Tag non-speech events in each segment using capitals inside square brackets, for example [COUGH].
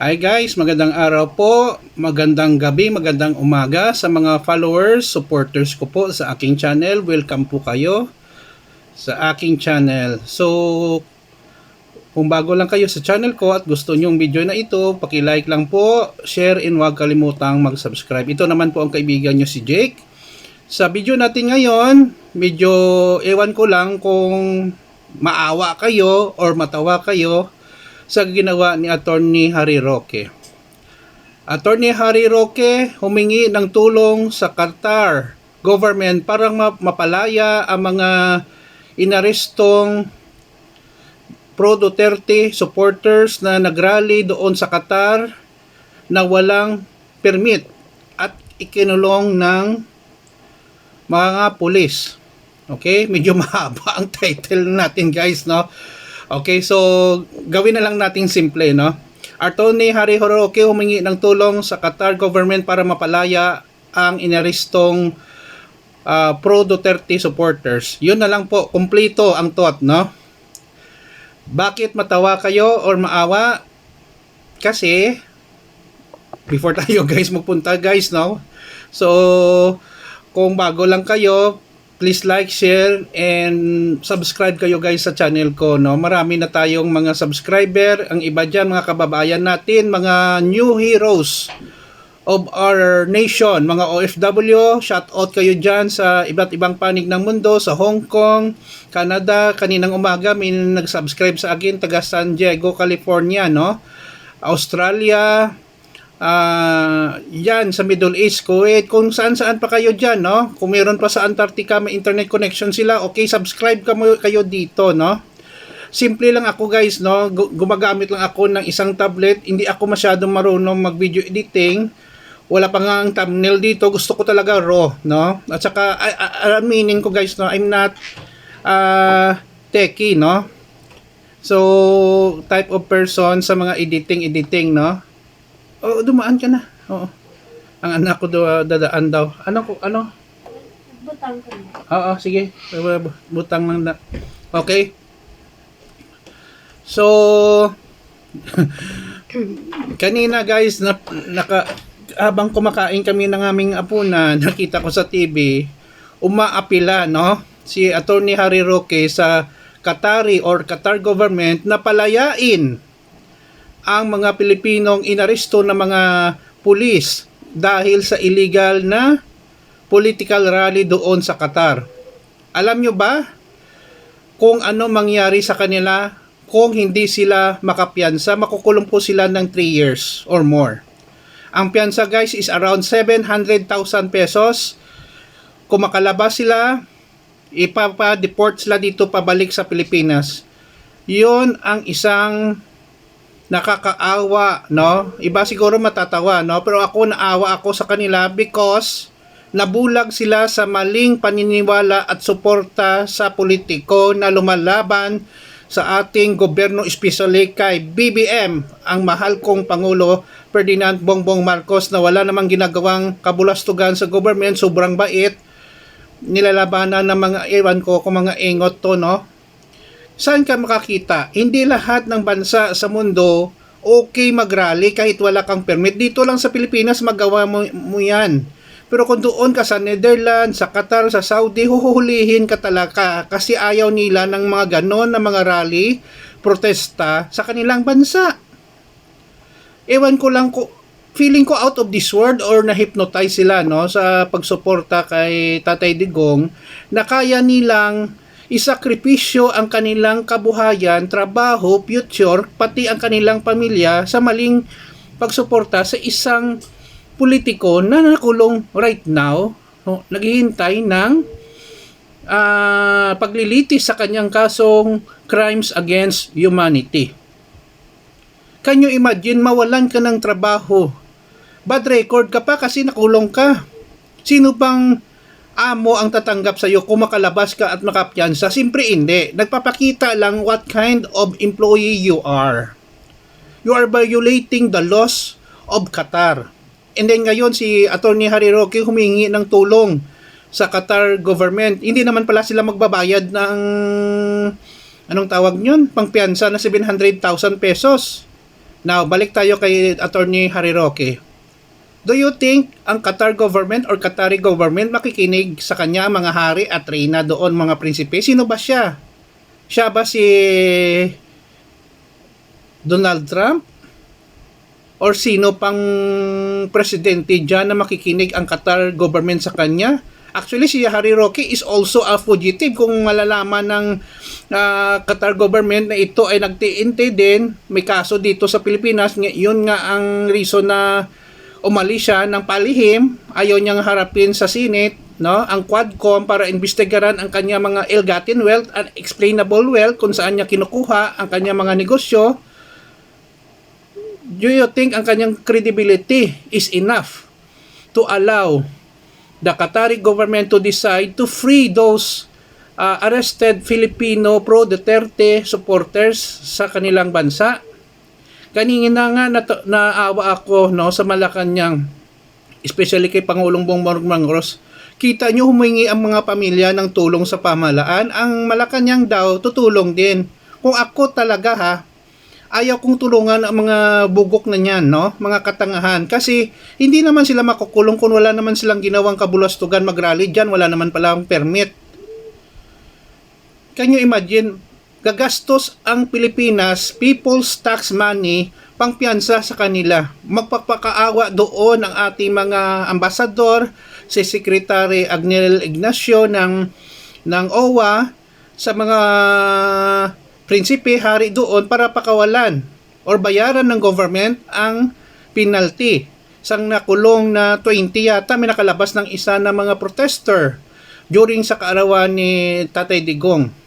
Hi guys, magandang araw po, magandang gabi, magandang umaga sa mga followers, supporters ko po sa aking channel. Welcome po kayo sa aking channel. So, kung bago lang kayo sa channel ko at gusto nyong video na ito, paki-like lang po, share and huwag kalimutang mag-subscribe. Ito naman po ang kaibigan nyo si Jake. Sa video natin ngayon, medyo ewan ko lang kung maawa kayo or matawa kayo sa ginawa ni Attorney Harry Roque. Attorney Harry Roque humingi ng tulong sa Qatar government para ma- mapalaya ang mga inarestong pro Duterte supporters na nagrally doon sa Qatar na walang permit at ikinulong ng mga pulis. Okay, medyo [LAUGHS] mahaba ang title natin guys, no? Okay, so gawin na lang nating simple, no? Attorney Harry Horoke humingi ng tulong sa Qatar government para mapalaya ang inarestong uh, pro Duterte supporters. Yun na lang po, kumplito ang thought, no? Bakit matawa kayo or maawa? Kasi before tayo [LAUGHS] guys magpunta guys, no? So, kung bago lang kayo, please like, share, and subscribe kayo guys sa channel ko. No? Marami na tayong mga subscriber. Ang iba dyan, mga kababayan natin, mga new heroes of our nation, mga OFW, shout out kayo dyan sa iba't ibang panig ng mundo, sa Hong Kong, Canada, kaninang umaga may nag-subscribe sa akin, taga San Diego, California, no? Australia, uh, yan sa Middle East, Kuwait, kung saan saan pa kayo dyan, no? Kung meron pa sa Antarctica, may internet connection sila, okay, subscribe ka mo, kayo dito, no? Simple lang ako guys, no? Gumagamit lang ako ng isang tablet, hindi ako masyadong marunong mag video editing, wala pa nga ang thumbnail dito, gusto ko talaga raw, no? At saka, aminin ko guys, no? I'm not, uh, techie, no? So, type of person sa mga editing, editing, no? Oo, dumaan ka na. Oo. Ang anak ko daw dadaan daw. Ano ko ano? Butang ko na. Oo, sige. Butang lang na. Okay. So [LAUGHS] kanina guys na naka habang kumakain kami ng aming apo na nakita ko sa TV umaapila no si Attorney Harry Roque sa Qatari or Qatar government na palayain ang mga Pilipinong inaresto ng mga pulis dahil sa illegal na political rally doon sa Qatar. Alam nyo ba kung ano mangyari sa kanila kung hindi sila makapiyansa, makukulong po sila ng 3 years or more. Ang piyansa guys is around 700,000 pesos. Kung makalabas sila, ipapa-deport sila dito pabalik sa Pilipinas. Yun ang isang nakakaawa, no? Iba siguro matatawa, no? Pero ako naawa ako sa kanila because nabulag sila sa maling paniniwala at suporta sa politiko na lumalaban sa ating gobyerno especially kay BBM, ang mahal kong Pangulo Ferdinand Bongbong Marcos na wala namang ginagawang kabulastugan sa government, sobrang bait, nilalabanan ng mga ewan ko kung mga ingot to, no? Saan ka makakita? Hindi lahat ng bansa sa mundo okay mag-rally kahit wala kang permit. Dito lang sa Pilipinas magawa mo, mo yan. Pero kung doon ka sa Netherlands, sa Qatar, sa Saudi, huhulihin ka talaga kasi ayaw nila ng mga ganon na mga rally, protesta sa kanilang bansa. Ewan ko lang ko, feeling ko out of this world or na-hypnotize sila no, sa pagsuporta kay Tatay Digong na kaya nilang isakripisyo ang kanilang kabuhayan, trabaho, future, pati ang kanilang pamilya sa maling pagsuporta sa isang politiko na nakulong right now, no, naghihintay ng uh, paglilitis sa kanyang kasong crimes against humanity. Can you imagine mawalan ka ng trabaho? Bad record ka pa kasi nakulong ka. Sino bang amo ang tatanggap sa iyo kung makalabas ka at makapiyansa? Siyempre hindi. Nagpapakita lang what kind of employee you are. You are violating the laws of Qatar. And then ngayon si Attorney Harry Roque humingi ng tulong sa Qatar government. Hindi naman pala sila magbabayad ng anong tawag nyon? Pangpiyansa na 700,000 pesos. Now, balik tayo kay Attorney Harry Roque. Do you think ang Qatar government or Qatari government makikinig sa kanya mga hari at reyna doon mga prinsipe? Sino ba siya? Siya ba si Donald Trump? Or sino pang presidente dyan na makikinig ang Qatar government sa kanya? Actually, si Harry Roque is also a fugitive. Kung malalaman ng ah, Qatar government na ito ay nagtiinte din, may kaso dito sa Pilipinas, yun nga ang reason na umalis siya ng palihim, ayaw niyang harapin sa Senate, no? ang Quadcom para investigaran ang kanya mga ill-gotten wealth, unexplainable wealth, kung saan niya kinukuha ang kanya mga negosyo, do you think ang kanyang credibility is enough to allow the Qatari government to decide to free those uh, arrested Filipino pro-Duterte supporters sa kanilang bansa? Kanina nga naawa ako no sa Malacanang, especially kay Pangulong Bongbong Marcos. Kita nyo humingi ang mga pamilya ng tulong sa pamahalaan. Ang Malacanang daw tutulong din. Kung ako talaga ha, ayaw kong tulungan ang mga bugok na niyan, no? Mga katangahan. Kasi hindi naman sila makukulong kung wala naman silang ginawang kabulastugan mag-rally dyan. Wala naman pala ang permit. Can you imagine, gagastos ang Pilipinas, people's tax money, pangpiyansa sa kanila. Magpapakaawa doon ang ating mga ambasador, si Secretary Agnel Ignacio ng, ng OWA, sa mga prinsipe hari doon para pakawalan or bayaran ng government ang penalty. Sang nakulong na 20 yata may nakalabas ng isa na mga protester during sa kaarawan ni Tatay Digong.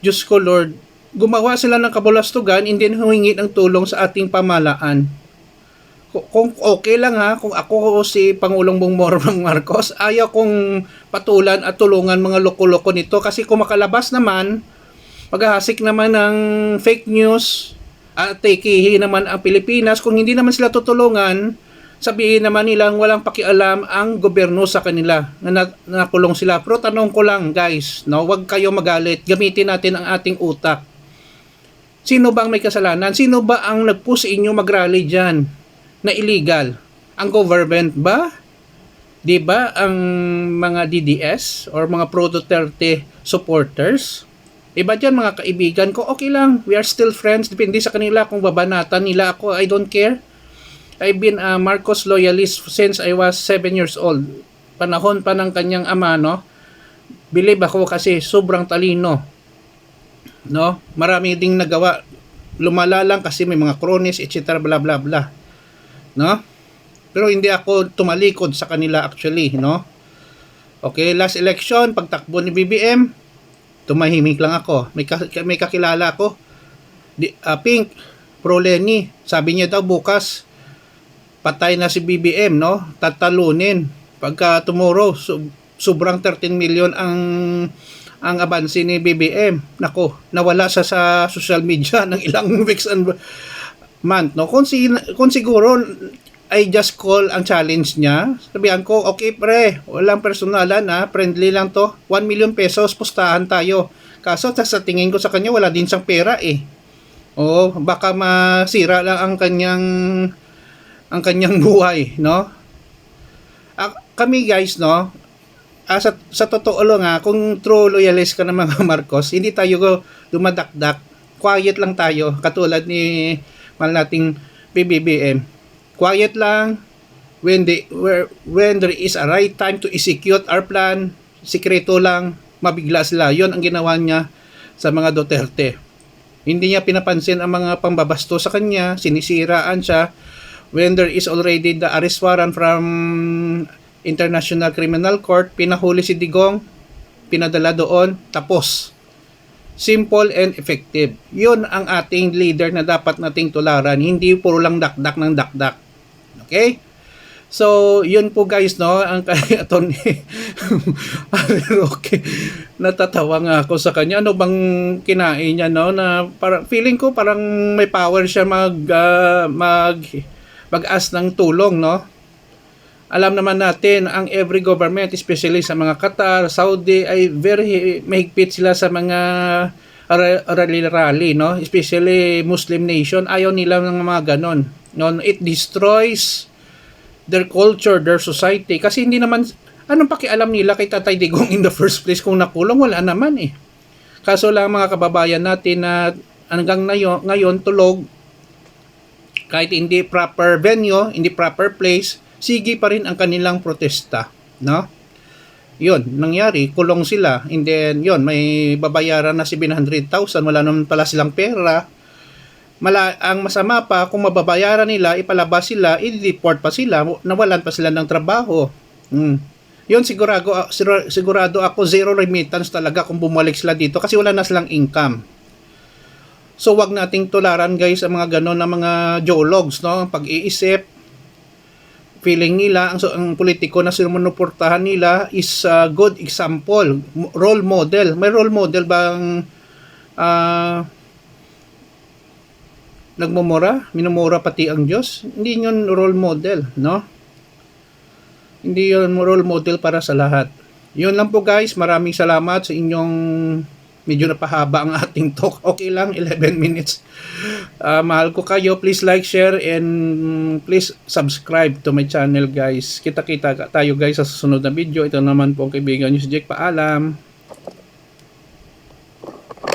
Diyos ko Lord, gumawa sila ng kabulastugan, hindi humingi ng tulong sa ating pamalaan. Ku- Kung okay lang ha, kung ako si Pangulong Bongbong Marcos, [LAUGHS] ayaw kong patulan at tulungan mga loko-loko nito kasi kung makalabas naman, paghahasik naman ng fake news at tikihin naman ang Pilipinas, kung hindi naman sila tutulungan, sabihin naman nilang walang pakialam ang gobyerno sa kanila na na- nakulong sila. Pero tanong ko lang guys, no, wag kayo magalit. Gamitin natin ang ating utak. Sino ba ang may kasalanan? Sino ba ang nagpush sa inyo mag-rally dyan na illegal? Ang government ba? 'Di ba ang mga DDS or mga pro Duterte supporters? Iba dyan mga kaibigan ko, okay lang. We are still friends. Depende sa kanila kung babanatan nila ako. I don't care. I've been a Marcos loyalist since I was 7 years old. Panahon pa ng kanyang ama, no? Believe ako kasi sobrang talino. No? Marami ding nagawa. Lumala lang kasi may mga kronis, etc. bla bla bla. No? Pero hindi ako tumalikod sa kanila actually, no? Okay, last election, pagtakbo ni BBM, tumahimik lang ako. May, ka- may kakilala ako. Di, ah, Pink, pro Lenny. Sabi niya daw bukas, patay na si BBM, no? Tatalunin. Pagka tomorrow, so, sobrang 13 million ang ang abansi ni BBM. Nako, nawala sa sa social media [LAUGHS] ng ilang weeks and month, no? Kung, si, kung siguro, I just call ang challenge niya. Sabihan ko, okay pre, walang personalan ha, friendly lang to. 1 million pesos, pustahan tayo. Kaso sa tingin ko sa kanya, wala din siyang pera eh. Oo, baka masira lang ang kanyang ang kanyang [LAUGHS] buhay, no? Ah, kami guys, no? Ah, sa, sa totoo lang ha, kung true loyalist ka ng mga [LAUGHS] Marcos, hindi tayo dumadakdak. Quiet lang tayo, katulad ni mahal nating PBBM. Quiet lang, when, the, where, when there is a right time to execute our plan, sikreto lang, mabigla sila. Yon ang ginawa niya sa mga Duterte. Hindi niya pinapansin ang mga pambabasto sa kanya, sinisiraan siya. When there is already the arrest warrant from International Criminal Court, pinahuli si Digong, pinadala doon, tapos. Simple and effective. Yun ang ating leader na dapat nating tularan, hindi puro lang dakdak ng dakdak. Okay? So, yun po guys, no, ang kay [LAUGHS] Atty. okay. Natatawa nga ako sa kanya. Ano bang kinain niya, no, na parang feeling ko parang may power siya mag ah, mag mag-ask ng tulong, no? Alam naman natin ang every government, especially sa mga Qatar, Saudi, ay very mahigpit sila sa mga ra- rally-rally, no? Especially Muslim nation, ayaw nila ng mga ganon. No? It destroys their culture, their society. Kasi hindi naman, anong pakialam nila kay Tatay Digong in the first place kung nakulong? Wala naman eh. Kaso lang mga kababayan natin na hanggang ngayon, ngayon tulog, kahit hindi proper venue, hindi proper place, sige pa rin ang kanilang protesta, no? Yun, nangyari, kulong sila, and then, yun, may babayaran na 700,000, wala naman pala silang pera. Mala, ang masama pa, kung mababayaran nila, ipalabas sila, i-deport pa sila, nawalan pa sila ng trabaho. Hmm. Yun, sigurado, sigurado, sigurado ako, zero remittance talaga kung bumalik sila dito kasi wala na silang income. So wag nating tularan guys ang mga ganon na mga geologs no? Pag-iisip feeling nila ang, ang politiko na sinuportahan nila is a good example role model. May role model bang ah nagmumura? Minumura pati ang Diyos? Hindi yun role model no? Hindi yun role model para sa lahat. Yun lang po guys. Maraming salamat sa inyong medyo napahaba ang ating talk. Okay lang, 11 minutes. Ah, mahal ko kayo. Please like, share, and please subscribe to my channel, guys. Kita-kita tayo, guys, sa susunod na video. Ito naman po ang kaibigan nyo si Jake. Paalam.